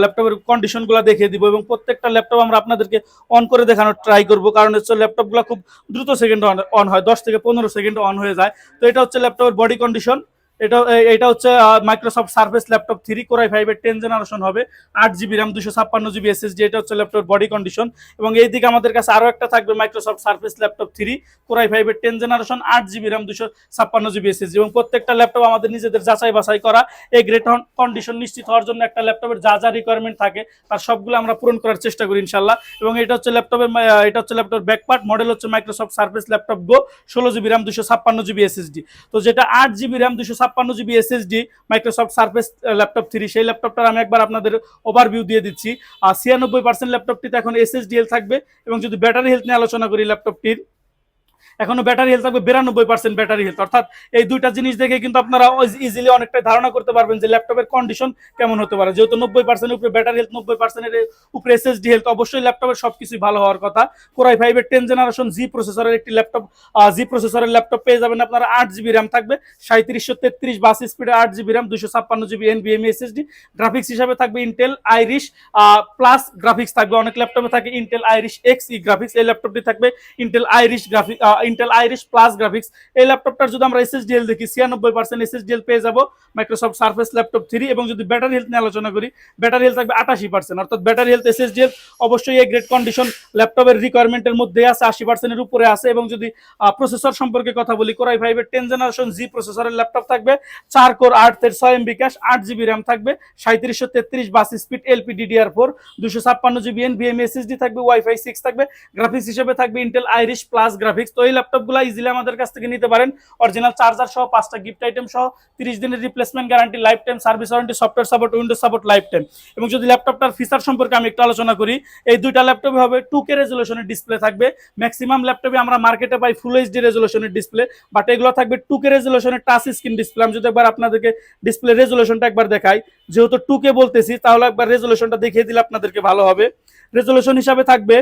S1: ল্যাপটপের কন্ডিশনগুলো দেখিয়ে দিব এবং প্রত্যেকটা ল্যাপটপ আমরা আপনাদেরকে অন করে দেখানোর ট্রাই করব। কারণ হচ্ছে ল্যাপটপগুলো খুব দ্রুত সেকেন্ড অন হয়। দশ থেকে পনেরো সেকেন্ড অন হয়ে যায়। তো এটা হচ্ছে ল্যাপটপের বডি কন্ডিশন এটা এটা হচ্ছে Microsoft Surface laptop three core i ফাইভের টেন জেনারেশন হবে। আট জিবি র্যাম দুশো ছাপ্পান্ন জিবি এসএসডি এটা হচ্ছে ল্যাপটপ বডি কন্ডিশন এবং এই দিকে আমাদের কাছে আরও একটা থাকবে Microsoft Surface laptop three core i ফাইভের টেন জেনারেশন আট জিবি র্যাম দুশো ছাপ্পান্ন জিবি এসএসডি এবং প্রত্যেকটা ল্যাপটপ আমাদের নিজেদের যাচাই বাছাই করা এই গ্রেট কন্ডিশন নিশ্চিত হওয়ার জন্য একটা ল্যাপটপের যা যা রিকোয়ারমেন্ট থাকে, তার সবগুলো আমরা পূরণ করার চেষ্টা করি ইনশাল্লাহ এবং এটা হচ্ছে ল্যাপটপের এটা হচ্ছে ল্যাপটপের ব্যাক পার্ট মডেল হচ্ছে মাইক্রোসফট সার্ফেস ল্যাপটপ গো ষোলো জিবি র্যাম দুশো ছাপ্পান্ন জিবি এসএসডি তো যেটা আট জিবি র্যাম দুশো ছাপ্পান্ন GB SSD Microsoft Surface laptop three সেই ল্যাপটপটার আমি একবার আপনাদের ওভারভিউ দিয়ে দিচ্ছি। আর ছিয়ানব্বই পার্সেন্ট ল্যাপটপটিতে এখন এসএসডিএল থাকবে এবং যদি ব্যাটারি হেলথ নিয়ে আলোচনা করি ল্যাপটপটির এখনও ব্যাটারি হেলথ থাকবে বিরানব্বই পার্সেন্ট ব্যাটারি হেলথ অর্থাৎ এই দুইটা জিনিস দেখে কিন্তু আপনারা ইজিলি অনেকটাই ধারণা করতে পারবেন যে ল্যাপটপের কন্ডিশন কেমন হতে পারে। যেহেতু নব্বই পার্সেন্টের উপরে ব্যাটারি হেলথ নব্বই পার্সেন্টের উপরে এসএসডি হেলথ অবশ্যই ল্যাপটপের সবকিছুই ভালো হওয়ার কথা। কোরাই ফাইভের টেন জেনারেশন জি প্রসেসরের একটি ল্যাপটপ জি প্রসেসরের ল্যাপটপ পেয়ে যাবেন আপনারা আট জিবি র্যাম থাকবে সাঁত্রিশশো তেত্রিশ বাস স্পিডে আট জিবি র্যাম দুশো ছাপ্পান্ন জিবি এনবিএমই এসএসডি গ্রাফিক্স হিসাবে থাকবে ইন্টেল আইরিশ প্লাস গ্রাফিক্স থাকবে। অনেক ল্যাপটপে থাকে Intel Iris X E graphics এই ল্যাপটপটি থাকবে Intel Iris graphic Intel Iris plus graphics এই ল্যাপটপটার যদি আমরা এসএসডিএল দেখি, ছিয়ানব্বই পার্সেন্ট এসএসডিএল পেয়ে যাব মাইক্রোসফট সার্ফেস ল্যাপটপ থ্রি এবং যদি ব্যাটারি হেলথ নিয়ে আলোচনা করি ব্যাটারি হেলথ থাকবে আটাশি পার্সেন্ট অর্থাৎ ব্যাটারি হেলথ এসএসডিএল অবশ্যই এই গ্রেড কন্ডিশন ল্যাপটপের রিকোয়ারমেন্টের মধ্যে আছে, আশি পার্সেন্টের উপরে আছে এবং যদি প্রসেসর সম্পর্কে কথা বলি কোরাই ফাইভের টেন জেনারেশন জি প্রসেসরের ল্যাপটপ থাকবে, চার কোর আট ছয় এমবি ক্যাশ আট জিবি র্যাম থাকবে, সাঁত্রিশশো তেত্রিশ bus speed LP DDR four দুশো ছাপ্পান্ন জিবি এন ভিএম এসএসডি থাকবে ওয়াইফাই সিক্স থাকবে গ্রাফিক্স হিসেবে থাকবে ইন্টেল আইরিশ প্লাস গ্রাফিক্স তো এই এই ল্যাপটপগুলো ইজিলি আমাদের কাছ থেকে নিতে পারেন। অরিজিনাল চার্জার সহ পাঁচটা গিফট আইটেম সহ তিরিশ দিনের replacement guarantee lifetime service warranty software support Windows support lifetime এবং যদি ল্যাপটপটার ফিচার সম্পর্কে আমি একটু আলোচনা করি, এই দুইটা ল্যাপটপে হবে টু কে রেজলিউশনের ডিসপ্লে থাকবে। ম্যাক্সিমাম ল্যাপটপে আমরা মার্কেটে পাই ফুল এইচডি রেজলিউশনের ডিসপ্লে বাট এগুলো থাকবে টু কে রেজলিউশনের টাচ স্ক্রিন ডিসপ্লে আমি যদি একবার আপনাদেরকে ডিসপ্লে রেজলিউশনটা একবার দেখাই, যেহেতু টু কে বলতেছি, তাহলে একবার রেজলিউশনটা দেখিয়ে দিলে আপনাদেরকে ভালো হবে। রেজলিউশন হিসাবে থাকবে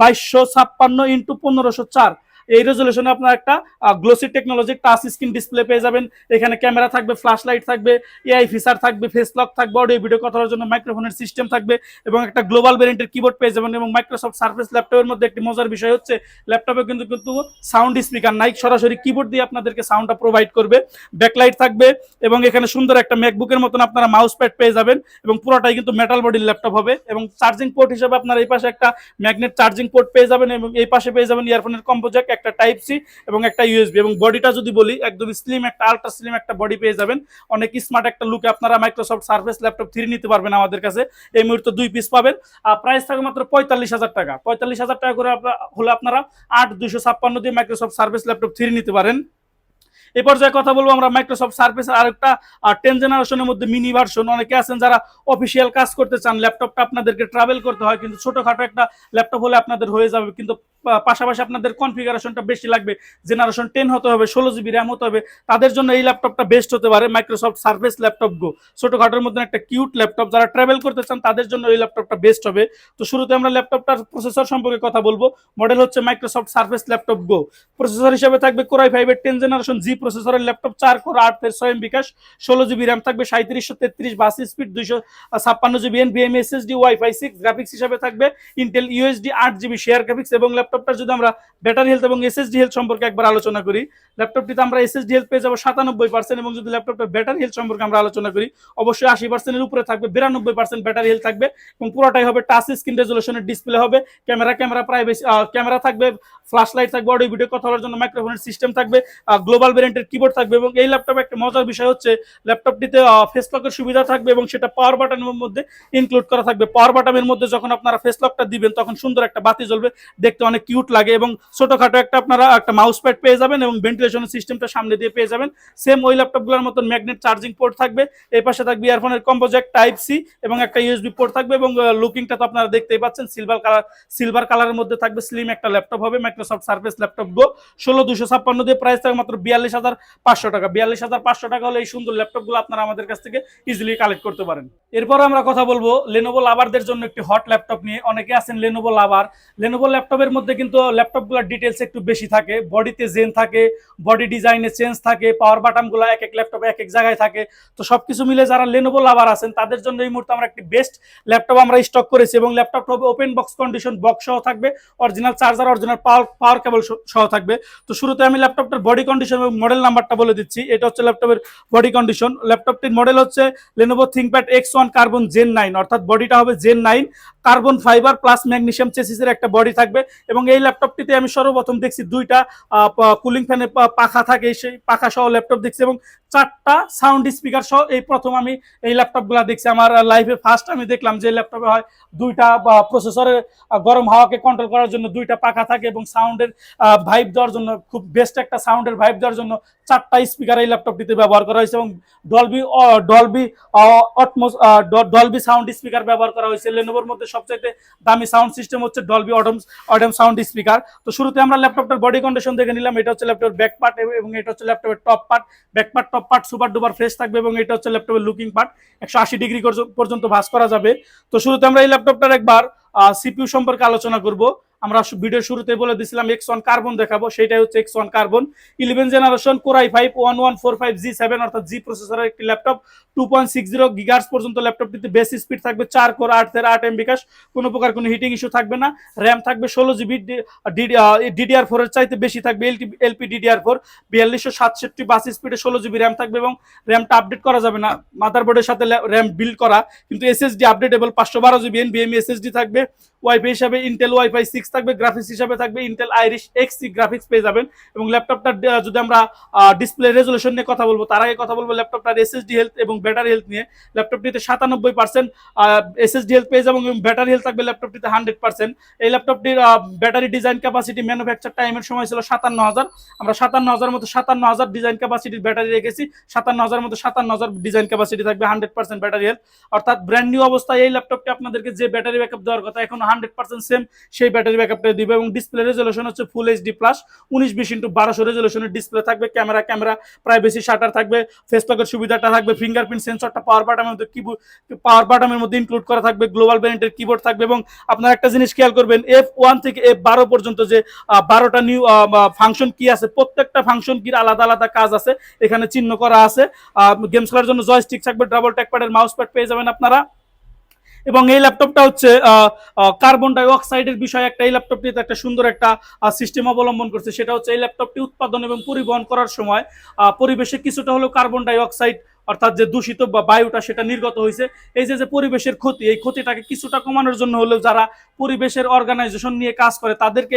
S1: বাইশশো ছাপ্পান্ন ইন্টু পনেরোশো চার। এই রেজলিউশনে আপনার একটা glossy technology touch screen display পেয়ে যাবেন। এখানে ক্যামেরা থাকবে ফ্ল্যাশ লাইট থাকবে এআই ফিচার থাকবে ফেস লক থাকবে অডিও ভিডিও কথা বলার জন্য মাইক্রোফোনের সিস্টেম থাকবে এবং একটা গ্লোবাল ভ্যারিয়েন্টের কিবোর্ড পেয়ে যাবেন এবং মাইক্রোসফট সার্ফেস ল্যাপটপের মধ্যে একটি মজার বিষয় হচ্ছে ল্যাপটপে কিন্তু কিন্তু সাউন্ড স্পিকার নাই। সরাসরি কিবোর্ড দিয়ে আপনাদেরকে সাউন্ডটা প্রোভাইড করবে। ব্যাকলাইট থাকবে এবং এখানে সুন্দর একটা ম্যাকবুকের মতন আপনারা মাউস প্যাড পেয়ে যাবেন এবং পুরোটাই কিন্তু মেটাল বডির ল্যাপটপ হবে এবং চার্জিং পোর্ট হিসেবে আপনার এই পাশে একটা ম্যাগনেট চার্জিং পোর্ট পেয়ে যাবেন এবং এই পাশে পেয়ে যাবেন ইয়ারফোনের কম্বো জ্যাক একটা টাইপ সি এবং একটা ইউএসবি এবং বডিটা যদি বলি, একদম স্লিম একটা আলট্রা স্লিম একটা বডি পেয়ে যাবেন। অনেক স্মার্ট একটা লুকে আপনারা মাইক্রোসফট সার্ফেস ল্যাপটপ থ্রি নিতে পারবেন আমাদের কাছে। এই মুহূর্তে দুই পিস পাবেন। আর প্রাইস থাকবে মাত্র পঁয়তাল্লিশ হাজার টাকা। পঁয়তাল্লিশ হাজার টাকা করে হলে আপনারা আট দুশো ছাপ্পান্ন দিয়ে মাইক্রোসফট সার্ভিস ল্যাপটপ থ্রি নিতে পারেন। এ পর্যায়ে কথা বলব আমরা মাইক্রোসফট সার্ভিসের আরেকটা টেন জেনারেশনের মধ্যে মিনি ভার্সন অনেকে আছেন যারা অফিসিয়াল কাজ করতে চান ল্যাপটপটা আপনাদেরকে ট্রাভেল করতে হয়, কিন্তু ছোটখাটো একটা ল্যাপটপ হলে আপনাদের হয়ে যাবে। কিন্তু পাশাপাশি আপনাদের কনফিগারেশনটা বেশি লাগবে জেনারেশন টেন হতে হবে, ষোলো জিবি র্যাম হতে হবে, তাদের জন্য এই ল্যাপটপটা বেস্ট হতে পারে মাইক্রোসফট সার্ভিস ল্যাপটপ গো ছোটখাটোর মধ্যে একটা কিউট ল্যাপটপ যারা ট্রাভেল করতে চান, তাদের জন্য এই ল্যাপটপটা বেস্ট হবে। তো শুরুতে আমরা ল্যাপটপটার প্রসেসর সম্পর্কে কথা বলব। মডেল হচ্ছে Microsoft service laptop go processor হিসেবে থাকবে কোরাই ফাইভের টেন জেনারেশন জি প্রসেসরের ল্যাপটপ চার কোর আট ছয় বিকাশ ষোলো জিবি র্যাম থাকবে সাঁত্রিশশো তেত্রিশ বাস স্পিড দুইশো ছাপ্পান্ন GB N VM SSD wifi six graphics হিসাবে থাকবে ইন্টেল ইউএসডি আট জিবি শেয়ার গ্রাফিক্স এবং ল্যাপটপটার যদি আমরা ব্যাটারি হেলথ এবং এসএসডি হেলথ সম্পর্কে একবার আলোচনা করি, ল্যাপটপটিতে আমরা এসএসডি হেলথ পেয়ে যাব সাতানব্বই পার্সেন্ট এবং যদি ল্যাপটপটার ব্যাটারি হেলথ সম্পর্কে আমরা আলোচনা করি, অবশ্যই আশি পার্সেন্টের উপরে থাকবে, বিরানব্বই পার্সেন্ট ব্যাটারি হেলথ থাকবে এবং পুরোটাই হবে টাচ স্ক্রিন রেজলিউশনের ডিসপ্লে হবে ক্যামেরা ক্যামেরা প্রাইভেসি ক্যামেরা থাকবে ফ্ল্যাশ লাইট থাকবে অডিও ভিডিও কথা বলার জন্য মাইক্রোফোনের সিস্টেম থাকবে গ্লোবাল ভ্যারিয়েন্টের কিবোর্ড থাকবে এবং এই ল্যাপটপে একটা মজার বিষয় হচ্ছে ল্যাপটপটিতে ফেস লকের সুবিধা থাকবে এবং সেটা পাওয়ার বাটনের মধ্যে ইনক্লুড করা থাকবে। পাওয়ার বাটনের মধ্যে যখন আপনারা ফেস লকটা দিবেন, তখন সুন্দর একটা বাতি জ্বলবে, দেখতে অনেক কিউট লাগে এবং ছোটখাটো একটা আপনারা একটা মাউস প্যাড পেয়ে যাবেন এবং ভেন্টিলেশনের সিস্টেমটা সামনে দিয়ে পেয়ে যাবেন। সেম ওই ল্যাপটপগুলোর মতন ম্যাগনেট চার্জিং পোর্ট থাকবে। এই পাশে থাকবে ইয়ারফোনের কম্পোজেক্ট টাইপ সি এবং একটা ইউএসবি পোর্ট থাকবে এবং লুকিংটা তো আপনারা দেখতেই পাচ্ছেন। সিলভার কালার সিলভার কালারের মধ্যে থাকবে স্লিম একটা ল্যাপটপ হবে। মাইক্রোসফট সার্ভিস ল্যাপটপ গো ষোলো দুশো ছাপ্পান্ন দিয়ে প্রাইস থাকবে মাত্র বিয়াল্লিশ হাজার পাঁচশো টাকা। বিয়াল্লিশ হাজার পাঁচশো টাকা হলে এই সুন্দর ল্যাপটপগুলো আপনারা আমাদের কাছ থেকে ইজিলি কালেক্ট করতে পারেন। এরপর আমরা কথা বলব লেনোভো লাভারদের জন্য একটি হট ল্যাপটপ নিয়ে। অনেকে আছেন লেনোভো লাভার লেনোভো ল্যাপটপের মধ্যে কিন্তু ল্যাপটপগুলোর ডিটেলস একটু বেশি থাকে। বডিতে জেন থাকে বডি ডিজাইনে চেঞ্জ থাকে পাওয়ার বাটনগুলো এক এক ল্যাপটপে এক এক জায়গায় থাকে। তো সবকিছু মিলে যারা লেনোভো লাভার আছেন, তাদের জন্য এই মুহূর্তে আমরা একটি বেস্ট ল্যাপটপ আমরা স্টক করেছি এবং ল্যাপটপটা হবে ওপেন বক্স কন্ডিশন বক্স সহ থাকবে। Original charger original power power cable সহ থাকবে। তো শুরুতে আমি ল্যাপটপটার বডি কন্ডিশন এবং মডেল নাম্বারটা বলে দিচ্ছি। এটা হচ্ছে ল্যাপটপের বডি কন্ডিশন ল্যাপটপটির মডেল হচ্ছে Lenovo ThinkPad X one carbon gen nine অর্থাৎ বডিটা হবে gen nine carbon fibre plus magnesium চেসিসের একটা বডি থাকবে এবং এই ল্যাপটপটিতে আমি সর্বপ্রথম দেখছি দুইটা কুলিং ফ্যানের পাখা থাকে, সেই পাখা সহ ল্যাপটপ দেখছি এবং চারটা সাউন্ড স্পিকার সহ এই প্রথম আমি এই ল্যাপটপগুলো দেখছি। আমার লাইফে ফার্স্ট আমি দেখলাম যে ল্যাপটপে হয় দুইটা প্রসেসরের গরম হাওয়াকে কন্ট্রোল করার জন্য দুইটা পাখা থাকে এবং সাউন্ডের ভাইব দেওয়ার জন্য খুব বেস্ট একটা সাউন্ডের ভাইব দেওয়ার জন্য চারটা স্পিকার এই ল্যাপটপটিতে ব্যবহার করা হয়েছে এবং Dolby Dolby Atmos Dolby sound speaker ব্যবহার করা হয়েছে। লেনোভোর মধ্যে সবচাইতে দামি সাউন্ড সিস্টেম হচ্ছে Dolby Atmos Atmos sound speaker তো শুরুতে আমরা ল্যাপটপটার বডি কন্ডিশন দেখে নিলাম। এটা হচ্ছে ল্যাপটপের ব্যাক পার্ট এবং এটা হচ্ছে ল্যাপটপের top part back part top part super duper fresh থাকবে এবং এটা হচ্ছে ল্যাপটপের লুকিং পার্ট একশো আশি ডিগ্রি পর্যন্ত ভাস করা যাবে। তো শুরুতে আমরা এই ল্যাপটপটার একবার সিপিউ সম্পর্কে আলোচনা করব। আমরা ভিডিও শুরুতে বলে দিছিলাম এক্স ওয়ান কার্বন দেখাবো সেটাই হচ্ছে X one carbon eleven generation core i five one one four five G seven অর্থাৎ জি প্রসেসরের একটি laptop two point six zero gigahertz পর্যন্ত ল্যাপটপটিতে বেস স্পিড থাকবে চার কোর আট তেরো আট এম বিকাশ কোনো প্রকার কোনো হিটিং ইস্যু থাকবে না। র্যাম থাকবে ষোলো জিবি ডিডিআর ফোর এর চাইতে বেশি থাকবে এলটি এলপি ডিডিআর ফোর বিয়াল্লিশশো সাতষট্টি বাস স্পিডে ষোলো জিবি র্যাম থাকবে এবং র্যামটা আপডেট করা যাবে না। মাদারবোর্ডের সাথে র্যাম বিল্ড করা, কিন্তু এসএসডি আপডেটেবল পাঁচশো বারো জিবি এন বিএমই এসএসডি থাকবে। ওয়াইফাই হিসাবে ইন্টেল ওয়াইফাই সিক্স থাকবে গ্রাফিক্স হিসাবে থাকবে ইন্টেল আইরিশ এক্সি গ্রাফিক্স পেয়ে যাবেন। এবং ল্যাপটপটা যদি আমরা ডিসপ্লে রেজলিউশন নিয়ে কথা বলব, তার আগে কথা বলব ল্যাপটপটার এসএসডি হেলথ এবং ব্যাটারি হেলথ নিয়ে। ল্যাপটপটিতে সাতানব্বই পার্সেন্ট এসএসডি হেলথ পেয়ে যাব এবং ব্যাটারি হেলথ থাকবে ল্যাপটপটিতে হান্ড্রেড পার্সেন্ট এই ল্যাপটপটির ব্যাটারি ডিজাইন ক্যাপাসিটি ম্যানুফ্যাকচার টাইমের সময় ছিল সাতান্ন হাজার। আমরা সাতান্ন হাজার মতো সাতান্ন হাজার ডিজাইন ক্যাপাসিটির ব্যাটারি রেখেছি। সাতান্ন হাজার মতো সাতান্ন হাজার ডিজাইন ক্যাপাসিটি থাকবে হান্ড্রেড পার্সেন্ট ব্যাটারি হেলথ অর্থাৎ ব্র্যান্ড নিউ অবস্থায় এই ল্যাপটপটি আপনাদেরকে যে ব্যাটারি ব্যাকআপ দেওয়ার কথা, এখন হান্ড্রেড পার্সেন্ট সেম সেই ব্যাটারি ব্যাকআপটা দিবে এবং ডিসপ্লে রেজলিউশন হচ্ছে ফুল এইচডি প্লাস উনিশ, বিশ ইন্টু বারোশো রেজলিউশনের ডিসপ্লে থাকবে ক্যামেরা ক্যামেরা প্রাইভেসি শাটার থাকবে ফেস লকের সুবিধাটা থাকবে ফিঙ্গারপ্রিন্ট সেন্সরটা পাওয়ার বাটামের মধ্যে কিবোর্ড পাওয়ার বাটামের মধ্যে ইনক্লুড করা থাকবে গ্লোবাল ব্র্যান্ডের কিবোর্ড থাকবে এবং আপনারা একটা জিনিস খেয়াল করবেন এফ ওয়ান থেকে এফ বারো পর্যন্ত যে বারোটা নিউ ফাংশন কি আছে, প্রত্যেকটা ফাংশন কির আলাদা আলাদা কাজ আছে, এখানে চিহ্ন করা আছে গেমস খেলার জন্য জয়স্টিক থাকবে ডাবল ট্যাকপ্যাডের মাউস প্যাড পেয়ে যাবেন আপনারা। এবং এই ল্যাপটপটা হচ্ছে কার্বন ডাইঅক্সাইডের বিষয়ে একটা। এই ল্যাপটপটিতে একটা সুন্দর একটা সিস্টেম অবলম্বন করছে। সেটা হচ্ছে এই ল্যাপটপটি উৎপাদন এবং পরিবহন করার সময় পরিবেশে কিছুটা হলেও কার্বন ডাই অক্সাইড অর্থাৎ যে দূষিত বা বায়ুটা সেটা নির্গত হয়েছে, এই যে যে পরিবেশের ক্ষতি, এই ক্ষতিটাকে কিছুটা কমানোর জন্য হলেও যারা পরিবেশের অর্গানাইজেশন নিয়ে কাজ করে, তাদেরকে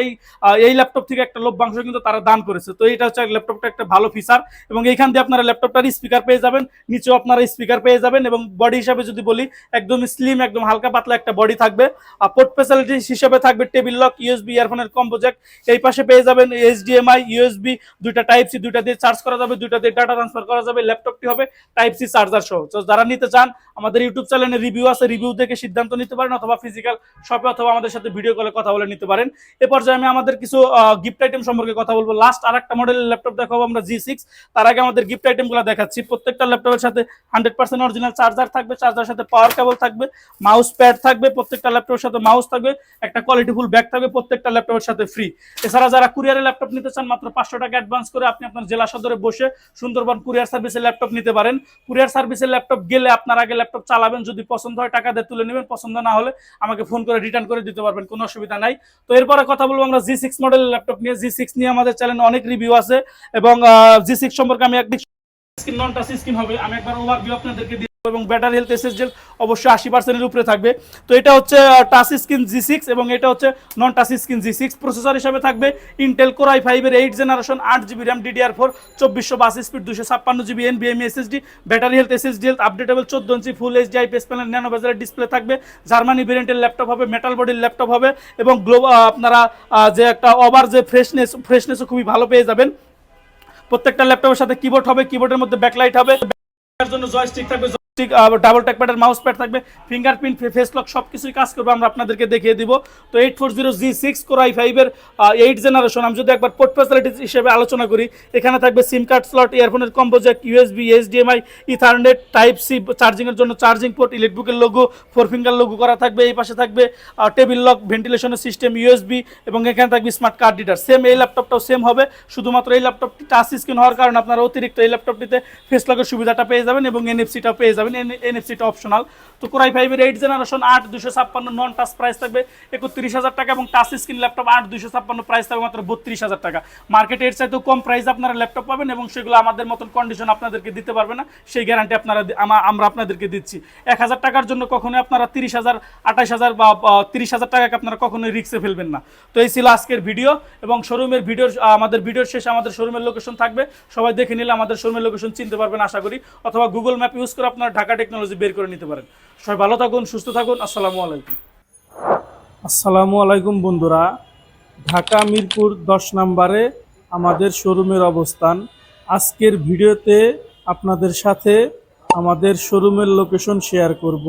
S1: এই ল্যাপটপ থেকে একটা লভ্যাংশ কিন্তু তারা দান করেছে। তো এটা হচ্ছে ল্যাপটপটা একটা ভালো ফিচার এবং এইখান দিয়ে আপনারা ল্যাপটপটার স্পিকার পেয়ে যাবেন, নিচেও আপনারা স্পিকার পেয়ে যাবেন এবং বডি হিসাবে যদি বলি, একদম স্লিম একদম হালকা পাতলা একটা বডি থাকবে। আর পোর্ট ফ্যাসিলিটি হিসেবে থাকবে টেবিল লক ইউএসবি ইয়ারফোনের কম্পো জ্যাক এই পাশে পেয়ে যাবেন এইচডিএমআই ইউএসবি দুইটা টাইপ সি দুইটা দিয়ে চার্জ করা যাবে, দুইটা দিয়ে ডাটা ট্রান্সফার করা যাবে ল্যাপটপটি হবে। টাইপ সি চার্জার সহ। তো যারা নিতে চান, আমাদের ইউটিউব চ্যানেলে রিভিউ আছে রিভিউ দেখে সিদ্ধান্ত নিতে পারেন অথবা ফিজিক্যাল শপে অথবা আমাদের সাথে ভিডিও কলে কথা বলে নিতে পারেন। এ পর্যায়ে আমি আমাদের কিছু গিফট আইটেম সম্পর্কে কথা বলব। লাস্ট আর একটা মডেলের ল্যাপটপ দেখাবো আমরা জি সিক্স তার আগে আমাদের গিফট আইটেমগুলো দেখাচ্ছি। প্রত্যেকটা ল্যাপটপের সাথে হান্ড্রেড পার্সেন্ট অরিজিনাল চার্জার থাকবে চার্জার সাথে পাওয়ার কেবল থাকবে মাউস প্যাড থাকবে, প্রত্যেকটা ল্যাপটপের সাথে মাউস থাকবে, একটা কোয়ালিটি ফুল ব্যাগ থাকবে, প্রত্যেকটা ল্যাপটপের সাথে ফ্রি এছাড়া যারা কুরিয়ারে ল্যাপটপ নিতে চান, মাত্র পাঁচশো টাকা অ্যাডভান্স করে আপনি আপনার জেলা সদরে বসে সুন্দরবন কুরিয়ার সার্ভিসের ল্যাপটপ নিতে পারেন। কুরিয়ার সার্ভিসের ল্যাপটপ গেলে আপনার আগে ল্যাপটপ চালাবেন, যদি পছন্দ হয় টাকা দিয়ে তুলে নেবেন, পছন্দ না হলে আমাকে ফোন করে রিটার্ন করে দিতে পারবেন, কোনো অসুবিধা নাই। তো এরপরে কথা বলব আমরা জি সিক্স মডেলের ল্যাপটপ নিয়ে। জি সিক্স নিয়ে আমাদের চ্যানেলে অনেক রিভিউ আছে এবং জি সিক্স সম্পর্কে আমি একদিন স্ক্রিন নন টাচ স্ক্রিন হবে। আমি একবার ওভারভিউ আপনাদেরকে এবং ব্যাটারি হেলথ এসএসডি অবশ্যই আশি পার্সেন্টের উপরে থাকবে। তো এটা হচ্ছে টাচ স্ক্রিন জি সিক্স এবং এটা হচ্ছে non touch screen G six processor হিসাবে থাকবে ইন্টেল কোরাই ফাইভের এইট জেনারেশন আট জিবি র্যাম ডিডিআর ফোর চব্বিশশো বাস স্পিড দুশো ছাপ্পান্ন GB N VME SSD battery health SSD health updatable চোদ্দ inch full HD IPS panel nano বেজারের display থাকবে। Germany ভেরিয়েন্টের ল্যাপটপ হবে মেটাল বডির ল্যাপটপ হবে এবং গ্লোবাল আপনারা যে একটা ওভার যে ফ্রেশনেস ফ্রেশনেসও খুবই ভালো পেয়ে যাবেন। প্রত্যেকটা ল্যাপটপের সাথে কিবোর্ড হবে কিবোর্ডের মধ্যে ব্যাকলাইট হবে। জন্য জয়স্টিক থাকবে ডাবল ট্যাকপ্যাডের মাউস প্যাড থাকবে ফিঙ্গারপ্রিন্ট ফেস লক সব কিছুই কাজ করবে, আমরা আপনাদেরকে দেখিয়ে দিব। তো eight four zero G six core I ফাইভের এইট জেনারেশন আমি যদি একবার পোর্ট ফ্যাসিলিটি হিসেবে আলোচনা করি, এখানে থাকবে SIM card slot ইয়ারফোনের combo jack USB HDMI ethernet type C চার্জিংয়ের জন্য চার্জিং পোর্ট ইলেকট্রিকের লোগো ফোর ফিঙ্গার লোগো করা থাকবে, এই পাশে থাকবে টেবিল লক ভেন্টিলেশনের সিস্টেম ইউএসবি এবং এখানে থাকবে স্মার্ট কার্ড রিডার সেম এই ল্যাপটপটাও সেম হবে, শুধুমাত্র এই ল্যাপটপটি টাচ স্ক্রিন হওয়ার কারণে আপনারা অতিরিক্ত এই ল্যাপটপটিতে ফেস লকের সুবিধাটা পেয়ে যাবেন এবং এনএফসিটাও পেয়ে যাবেন। এনএফসিটা অপশনাল তো কোরাই ফাইভের এইট জেনারেশন আট, দুশো ছাপ্পান্ন নন টাচ প্রাইস থাকবে একত্রিশ হাজার টাকা এবং টাচ স্ক্রিন ল্যাপটপ আট, দুশো ছাপ্পান্ন প্রাইস থাকবে মাত্র বত্রিশ হাজার টাকা। মার্কেটে এর চাইতেও কম প্রাইস আপনারা ল্যাপটপ পাবেন এবং সেগুলো আমাদের মতন কন্ডিশন আপনাদেরকে দিতে পারবে না। সেই গ্যারান্টি আপনারা আমরা আপনাদেরকে দিচ্ছি। এক হাজার টাকার জন্য কখনোই আপনারা তিরিশ হাজার, আঠাশ হাজার বা তিরিশ হাজার টাকাকে আপনারা কখনোই রিক্সে ফেলবেন না। তো এই ছিল আজকের ভিডিও এবং শোরুমের ভিডিওর আমাদের ভিডিওর শেষে, আমাদের শোরুমের লোকেশন থাকবে। সবাই দেখে নিলে আমাদের শোরুমের লোকেশন চিনতে পারবেন, আশা করি। অথবা গুগল ম্যাপ ইউজ করে আপনারা ঢাকা টেকনোলজি বের করে নিতে পারেন। সবাই ভালো থাকুন, সুস্থ থাকুন, আসসালামু আলাইকুম। আসসালামু আলাইকুম বন্ধুরা, ঢাকা মিরপুর দশ নম্বরে আমাদের শোরুমের অবস্থান। আজকের ভিডিওতে আপনাদের সাথে আমাদের শোরুমের লোকেশন শেয়ার করব।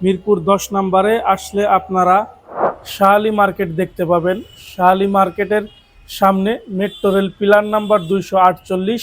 S1: মিরপুর দশ নম্বরে আসলে আপনারা শাহালি মার্কেট দেখতে পাবেন। শাহালি মার্কেটের সামনে মেট্রো রেল পিলার নাম্বার দুইশো আটচল্লিশ।